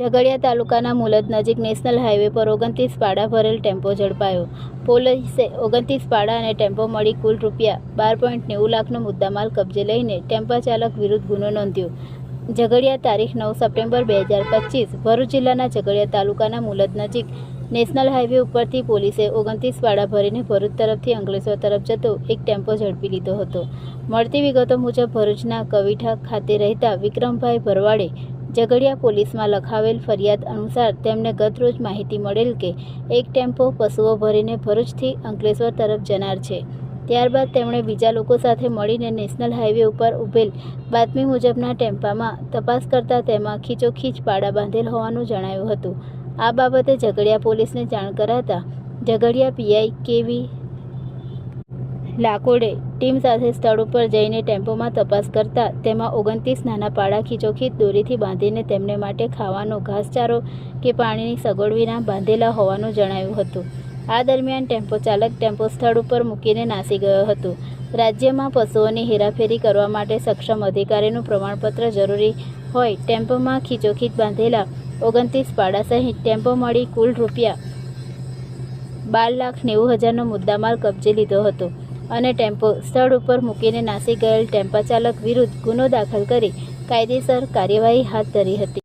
ઝઘડિયા તાલુકાના મુલદ નજીક national highway પર ઓગણત્રીસ પાડા ભરેલ ટેમ્પો ઝડપાયો. પોલીસે ઓગણત્રીસ પાડા અને ટેમ્પો મળી કુલ રૂપિયા બાર પોઈન્ટ નેવું લાખનો મુદ્દામાલ કબજે લઈને ટેમ્પા ચાલક વિરુદ્ધ ગુનો નોંધ્યો. ઝઘડિયા તારીખ નવ સપ્ટેમ્બર બે હજાર પચીસ, ભરૂચ જિલ્લાના ઝઘડિયા તાલુકાના મુલદ નજીક નેશનલ હાઈવે ઉપરથી પોલીસે ઓગણત્રીસ પાડા ભરીને ભરૂચ તરફથી અંકલેશ્વર તરફ જતો એક ટેમ્પો ઝડપી લીધો હતો. મળતી વિગતો મુજબ ભરૂચના કવિઠા ખાતે રહેતા વિક્રમભાઈ ભરવાડે ઝઘડિયા પોલીસમાં લખાવેલ ફરિયાદ અનુસાર તેમને ગતરોજ માહિતી મળેલ કે એક ટેમ્પો પશુઓ ભરીને ભરૂચથી અંકલેશ્વર તરફ જનાર છે. ત્યારબાદ તેમણે બીજા લોકો સાથે મળીને નેશનલ હાઈવે ઉપર ઊભેલ બાતમી મુજબના ટેમ્પામાં તપાસ કરતા તેમાં ખીચોખીચ પાડા બાંધેલ હોવાનું જણાયું હતું. આ બાબતે ઝઘડિયા પોલીસને જાણ કરાતા ઝઘડિયા પીઆઈ કેવી લાકોડે ટીમ સાથે સ્થળ ઉપર જઈને ટેમ્પોમાં તપાસ કરતા તેમાં ઓગણત્રીસ નાના પાડા ખીચોખીચ દોરીથી બાંધીને તેમને માટે ખાવાનો ઘાસચારો કે પાણીની સગવડ વિના બાંધેલા હોવાનું જણાયું હતું. આ દરમિયાન ટેમ્પો ચાલક ટેમ્પો સ્થળ ઉપર મૂકીને નાસી ગયો હતો. રાજ્યમાં પશુઓની હેરાફેરી કરવા માટે સક્ષમ અધિકારીનું પ્રમાણપત્ર જરૂરી હોય ટેમ્પોમાં ખીચોખીચ બાંધેલા ઓગણત્રીસ પાડા સહિત ટેમ્પો મળી કુલ રૂપિયા બાર લાખ નેવું હજારનો મુદ્દામાલ કબજે લીધો હતો. અને ટેમ્પો સ્થળ ઉપર મૂકીને નાસી ગયેલ ટેમ્પા ચાલક વિરુદ્ધ ગુનો દાખલ કરી કાયદેસર કાર્યવાહી હાથ ધરી હતી.